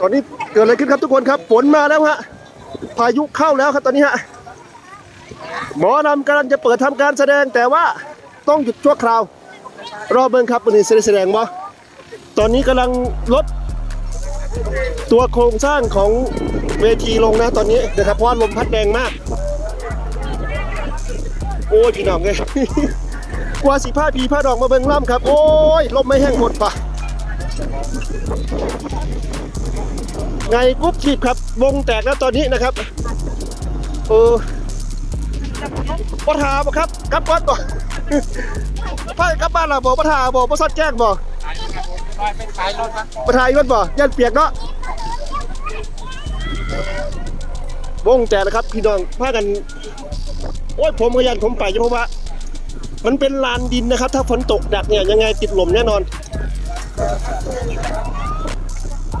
ตอนนี้เกิดอะไรขึ้นครับทุกคนครับ ฝนมาแล้วฮะ พายุเข้าแล้วครับตอนนี้ฮะ หมอนำกำลังจะเปิดทำการแสดงแต่ว่าต้องหยุดชั่วคราว รอเบิ่งครับวันนี้แสดงบ่ตอนนี้กำลังลดตัวโครงสร้างของเวทีลงนะตอนนี้นะครับเพราะว่าลมพัดแรงมาก โอ้ยพี่น้องเลยกว่าสิผ้าพีผ้าดอกมาเบิ่งล่ำครับ โอ้ยลมไม่แห้งหมดปะ ไงกุ๊บขีบครับ วงแตกแล้วตอนนี้นะครับ เออปะทาบ่ครับกลับก่อนบ่พ่อกลับบ้านล่ะบ่ปะทาบ่ปะซัดแจ้งบ่ปะทาอีกวันบ่ยันเปียกเนาะวงแตกแล้วครับ พี่น้องพากัน โอ้ยผมก็ยันผมไปเพราะว่า มันเป็นลานดินนะครับ ถ้าฝนตกดักเนี่ยยังไงติดลมแน่นอน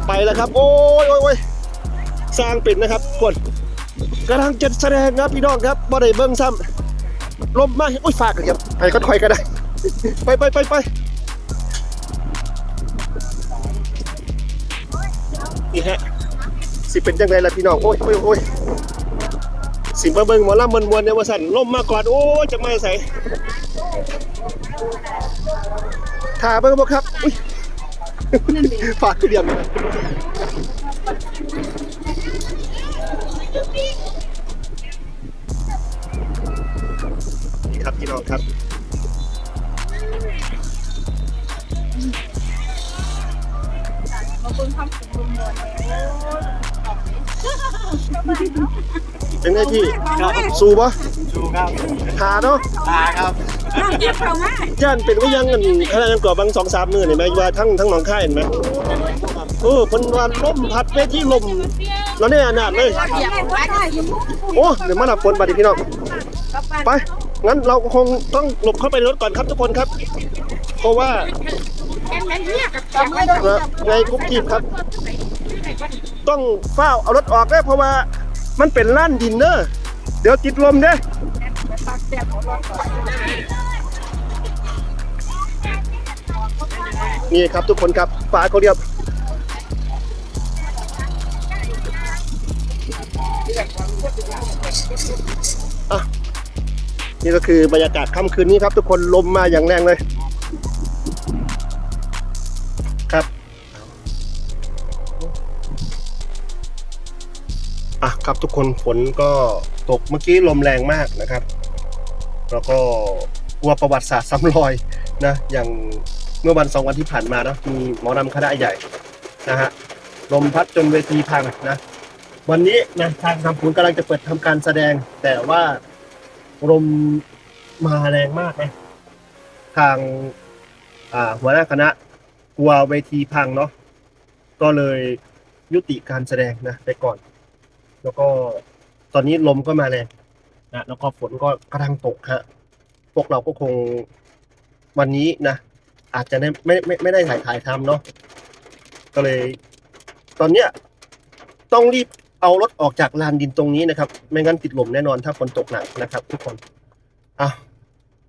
ไปแล้วครับ โอ้ยโอ้ยโอ้ยสร้างป็นนะครับกดกำลังจะแสดงครับพี่น้องครับบ่ได้เบิ้งซ้ำลมมากโอ้ยฝากกันครับไปค่อยก็ได้ ไปไปไปไปนี่ฮะสิเป็นยังไงล่ะพี่น้องโอ้ยโอ้ยโอ้ยสิมาเบิ่งหมอลำมวนมวนเนี่ยว่าสั่นล่มมาก่อนโอ้ยจะไม่ใส่ถ่าเบิ่งบ่ครับอุ้ย ฝากคือเดียมนี่ครับพี่น้องครับมาเบิ่งคำผมรวมๆเลยเป็นไงพี่สู้ปะดูครับถ่าเนาะ ตาครับ เก็บเขามาย่านเป็นว่ายังกันขนาดกันกว่าบางสองสามมือเห็นไหมว่าทั้งทั้งหนองค่ายเห็นไหมโอ้คนว่าล่มพัดเวทีลมแล้วเนี่ยอนาดเลยเหยียบไว้ได้ยังมุกโอ้เดี๋ยวมาหนับฝนบัดนี้พี่น้อง ไป งั้นเราคงต้องหลบเข้าไปในรถก่อนครับทุกคนครับ เพราะว่าแอนแมนเนี่ยกับแค่นั้นเอ่อในกุ๊กกีบครับ ต้องเฝ้าเอารถออกได้เพราะว่ามันเป็นล้านดินเนอร์เดี๋ยวติดลมเด้ นี่ครับทุกคนครับฝาเขาเรียบอะนี่ก็คือบรรยากาศค่ำคืนนี้ครับ ทุกคนลมมาอย่างแรงเลย ครับอะครับทุกคนฝนก็ตกเมื่อกี้ลมแรงมากนะครับ แล้วก็กลัวประวัติศาสตร์ซ้ำรอยนะอย่างเมื่อวันสองวันที่ผ่านมานะมีหมอนำคณะใหญ่นะฮะลมพัดจนเวทีพังนะวันนี้นะทางทำผลกำลังจะเปิดทำการแสดง แต่ว่าลมมาแรงมากนะทางหัวหน้าคณะกลัวเวทีพังเนาะก็เลยยุติการแสดงนะไปก่อน แล้วก็ตอนนี้ลมก็มาแรง นะแล้วก็ฝนก็กำลังตกฮะพวกเราก็คงวันนี้นะอาจจะได้ไม่ไม่ไม่ได้ถ่ายถ่ายทำเนาะก็เลย ตอนเนี้ยต้องรีบเอารถออกจากลานดินตรงนี้นะครับ ไม่งั้นติดลมแน่นอนถ้าฝนตกหนักนะครับ ทุกคนอะ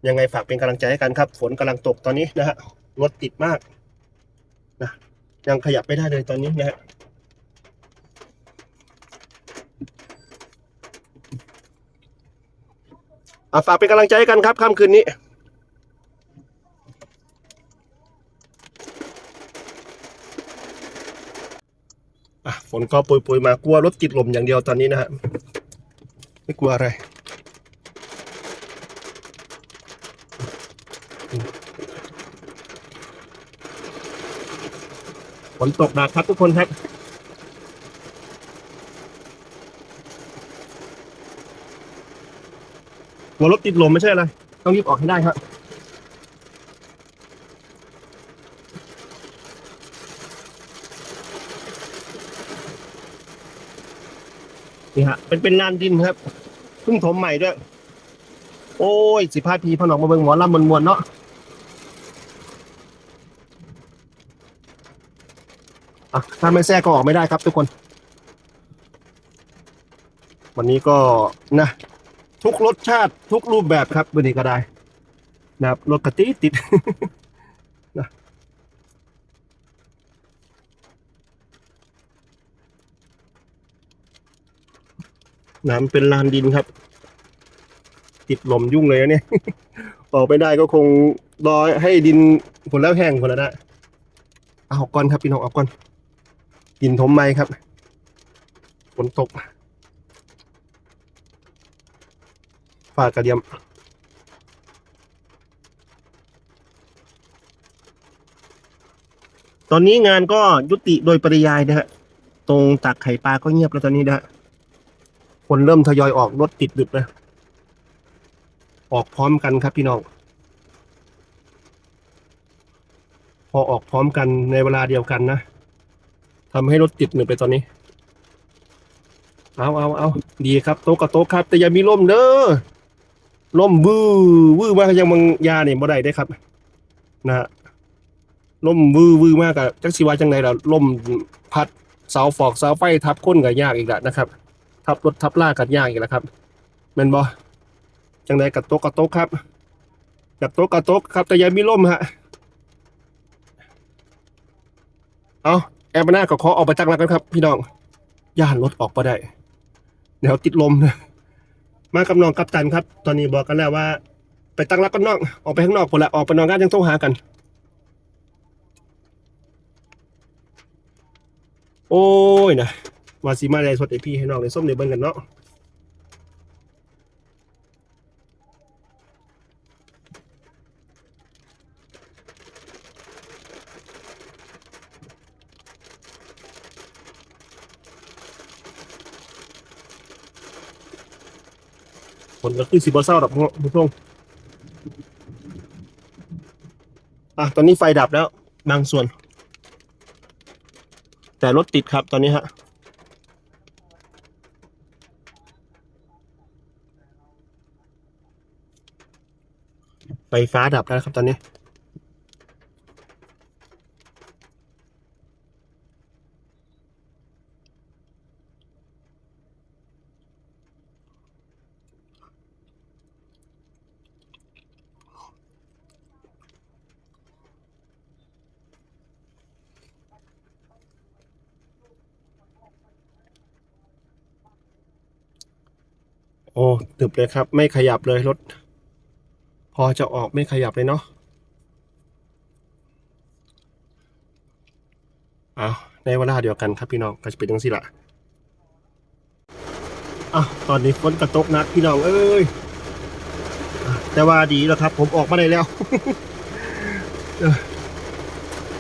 ยังไงฝากเป็นกำลังใจให้กันครับ ฝนกำลังตกตอนนี้นะฮะรถติดมากนะยังขยับไม่ได้เลยตอนนี้นะฮะ อะฝากเป็นกำลังใจกันครับค่ำคืนนี้ อะฝนก็โปรยมากลัวรถติดลมอย่างเดียวตอนนี้นะฮะไม่กลัวอะไรฝนตกหนักครับทุกคนครับ หัวรถติดลมไม่ใช่อะไร ต้องรีบออกให้ได้ครับนี่ฮะเป็นเป็นลานดินครับเพิ่งถมใหม่ด้วย โอ้ยสิพาพีพนอกมาเบิงหมอลำมวนๆเนาะอะถ้าไม่แทรกก็ออกไม่ได้ครับทุกคน วันนี้ก็นะ ทุกรสชาติทุกรูปแบบครับวันนี้ก็ได้นะครับรถกะติติดนะน้ำเป็นลานดินครับ ติดลมยุ่งเลยนะเนี่ย ออกไม่ได้ก็คงรอให้ดินผลแล้วแห้งผนแล้วนะเอาก้อนครับพี่น้องเอาก้อนดินถมไม้ครับฝนตกากระเดียมตอนนี้งานก็ยุติโดยปริยายนะฮะ ตรงตักไข่ปลาก็เงียบแล้วตอนนี้นะฮะ คนเริ่มทยอยออกรถติดดึกนะ ออกพร้อมกันครับพี่น้อง พอออกพร้อมกันในเวลาเดียวกันนะ ทำให้รถติดหนึ่งไปตอนนี้ เอาเอาเอาดีครับโต๊ะกับโต๊ะครับ แต่อย่ามีล่มเด้อ ล่มวื้อวื้อมากยังบางยาเนี่ยบ่ได้ได้ครับ นะฮะล่มวื้อวื้อมากอะจักสิวาจังไดล่ะล่มพัดเสาฟอกเสาไฟทับก้นก็ยากอีกแล้วนะครับ ทับรถทับลากกันยากอีกแล้วครับแม่นบ่จังไดกับโต๊ะกับโต๊ะครับกับโต๊ะกับโต๊ะครับ แต่ย่ามีล่มฮะเอาแอร์มาหน้าก็ขอออกไปตั้งแล้วกันครับ พี่น้องย่านรถออกมาได้เดี๋ยวติดลมนะ มากับน้องกัปตันครับ ตอนนี้บอกกันแล้วว่า ไปตั้งรักกันนอก ออกไปข้างนอกพอละออกไปนอนกันยังต้องหากัน โอ้ยนะมาสีมาได้สดไอพี่ให้น้องในส้มในเบิ้งกันเนาะ ผลก็คือสีบอเศร้าดอกบุตรงอะตอนนี้ไฟดับแล้วบางส่วน แต่รถติดครับตอนนี้ฮะไฟฟ้าดับแล้วนะครับตอนนี้ โอ้ตึบเลยครับ ไม่ขยับเลยรถ พอจะออกไม่ขยับเลยเนาะเอาในเวลาเดียวกันครับพี่น้องก็จะเป็นจังสิละอะตอนนี้ฝนกระตกนักพี่น้องเอ้ยแต่ว่าดีแล้วครับ ผมออกมาได้แล้ว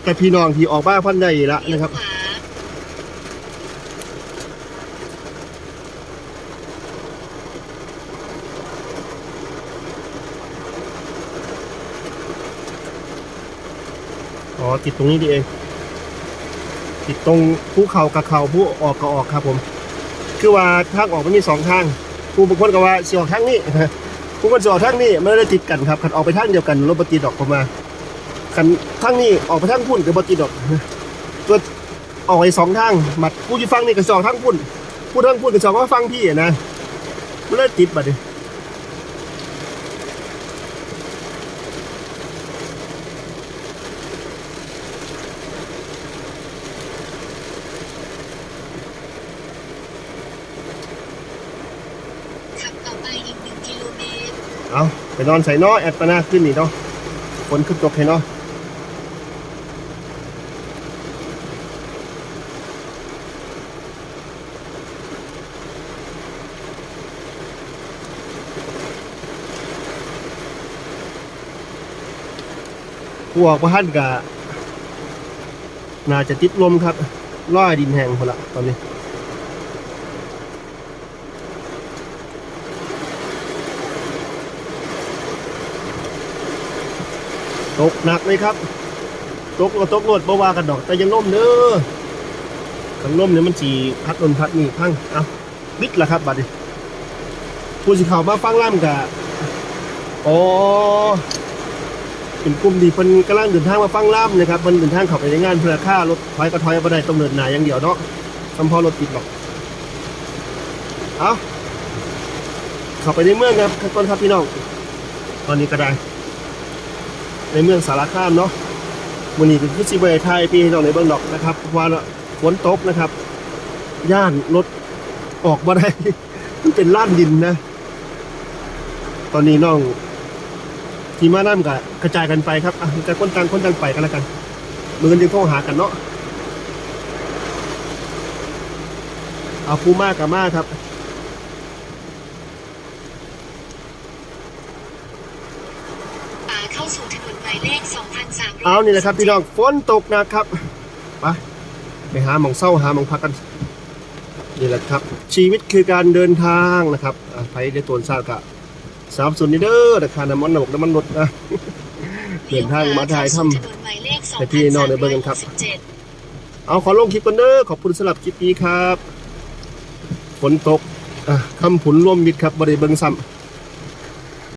แต่พี่น้องที่ออกบ้านพันได้ละนะครับ อ๋อติดตรงนี้ดีเอง ติดตรงภูเขากับเขาผู้ออกก็ออกครับผม คือว่าทางออกมันมีสองทางผู้บางคนก็ว่าสิออกทางนี้ผู้คนสิออกทางนี้ไม่ได้ติดกันครับคันออกไปทางเดียวกันรถบัติดดอกผมมาคันทางนี้ออกไปทางพุ่นกับบัติดดอกก็ออกไปสองทางมัดผู้ที่ฟังนี่ก็สองทางพุ่นผู้ทางพุ่นก็สองว่าฟังพี่อะนะมันเลยติดบัดนี้บต่อไปอีกหนึ่งกิโลเมตร เอาไปนอนใส่นอแอดปนาขึ้นนี่เนาะฝนขึ้นตกให้เนาะพวกพระท่านกะน่าจะติดลมครับร้อยดินแห้งพอละตอนนี้ ตกหนักเลยครับ ตกก็ตกรวดบ่ว่ากันดอก แต่ยังล่มเด้อขันล่มเนี่ยมันสีพัดนนพัดนี่พังเอาบิดละครับบัดนี้ผู้สิข่าวมาฟังล่ำกะอ๋อเป็นกลุ่มที่เพิ่นกำลังเดินทางมาฟังล่ำนะครับเพิ่นเดินทางเข้าไปในงานเพื่อค่ารถถอยก็ถอยบ่ได้ต้องเดินหน้าอย่างเดียวเนาะสำพอรถติดหรอกเอาเข้าไปในเมืองครับก่อนครับพี่น้องตอนนี้ก็ได้ ในเมืองสารคามเนาะวันนี้คือซิเวไทยพี่น้องในเบื้องดอกนะครับว่าฝนตกนะครับ ย่านรถออกมาได้มันเป็นล้านดินนะ ตอนนี้น้อง ทีมานั่นกับกระจายกันไปครับอะจะคนต่างคนต่างไปกันแล้วกันมือกันยังโทรหากันเนาะเอาผู้มากกับมากครับ ป่าเข้าสู่ถนนหมายเลข 2,300 เอานี่แหละครับพี่น้องฝนตกหนะครับไปไปหาหมองเศร้าหาหมองพักกันนี่แหละครับ ชีวิตคือการเดินทางนะครับอะไปในตัวซากะสามส่วนนี้เด้อราคาน้ำมันหนกน้ำมันลดนะเดินทางมาถ่ายทำถนนหมายเลขให้พี่น้องได้เบิ่งกันครับ2367เอาขอลงคลิปกันเด้อขอบคุณสำหรับคลิปนี้ครับฝนตกอะคำผุนร่วมมิตรครับบริเบิงซ้ำ